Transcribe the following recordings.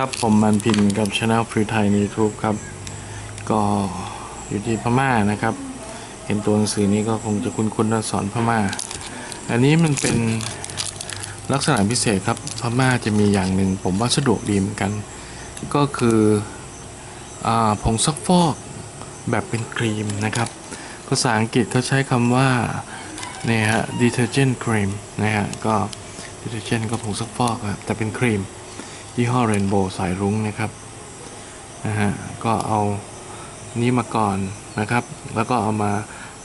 ครับผมมันพินกับช anel ฟรีไทยใน YouTube ครับ ก็อยู่ที่พม่านะครับ เห็นตัวหนังสือนี้ก็คงจะคุ้นๆนสอนพม่า อันนี้มันเป็นลักษณะพิเศษครับพม่าจะมีอย่างหนึ่งผมว่าสะดวกดีเหมือนกัน ก็คืออผงซักฟอกแบบเป็นครีมนะครับ ภาษาอังกฤษเขาใช้คำว่าเนี่ยฮะ detergent cream นะฮะก็ detergent ก็ผงซักฟอกครับแต่เป็นครีม ยี่ห้อเรนโบว์สายรุ้งนะครับนะฮะก็เอานี้มาก่อนนะครับ แล้วก็เอามา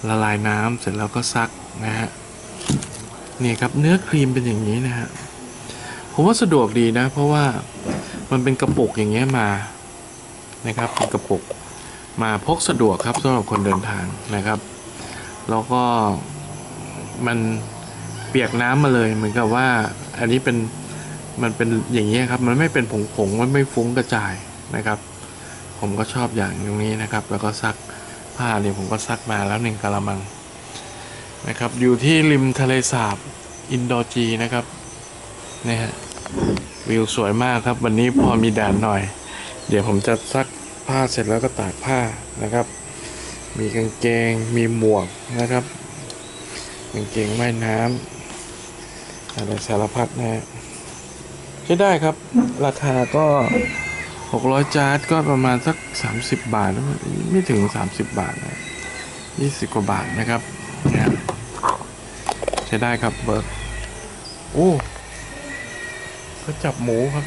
ละลายน้ำเสร็จแล้วก็ซักนะฮะนี่ครับเนื้อครีมเป็นอย่างนี้นะฮะผมว่าสะดวกดีนะ เพราะว่ามันเป็นกระปุกอย่างเงี้ยมานะครับเป็นกระปุกมาพกสะดวกครับสำหรับคนเดินทางนะครับ แล้วก็มันเปียกน้ำมาเลยเหมือนกับว่าอันนี้เป็น มันเป็นอย่างนี้ครับมันไม่เป็นผงผงมันไม่ฟุ้งกระจายนะครับ ผมก็ชอบอย่างตรงนี้นะครับ แล้วก็ซักผ้าเนี่ยผมก็ซักมาแล้วหนึ่งกะละมังนะครับอยู่ที่ริมทะเลสาบอินโดจีนะครับนี่ฮะวิวสวยมากครับ วันนี้พอมีแดดหน่อย เดี๋ยวผมจะซักผ้าเสร็จแล้วก็ตากผ้านะครับ มีกางเกงมีหมวกนะครับกางเกงว่ายน้ำอะไรสารพัดนะฮะ ช้ได้ครับ ราคาก็ 600 จาร์ดก็ประมาณสัก 30 บาท ไม่ถึง 30 บาทนะ20 กว่าบาทนะครับนะใช้ได้ครับเบิร์กโอ้ก็จับหมูครับ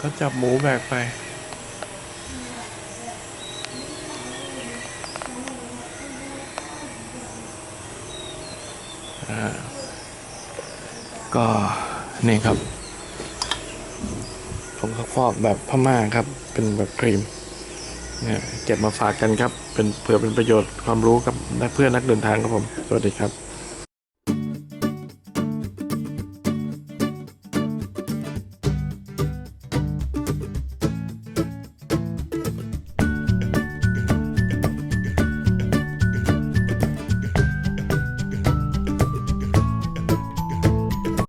ก็จับหมูแบกไปอ่า ก็นี่ครับ ผมซักฟอกแบบพม่าครับ เป็นแบบครีมเนี่ยเก็บมาฝากกันครับ เป็นเผื่อเป็นประโยชน์ความรู้กับเพื่อนนักเดินทางครับผม สวัสดีครับ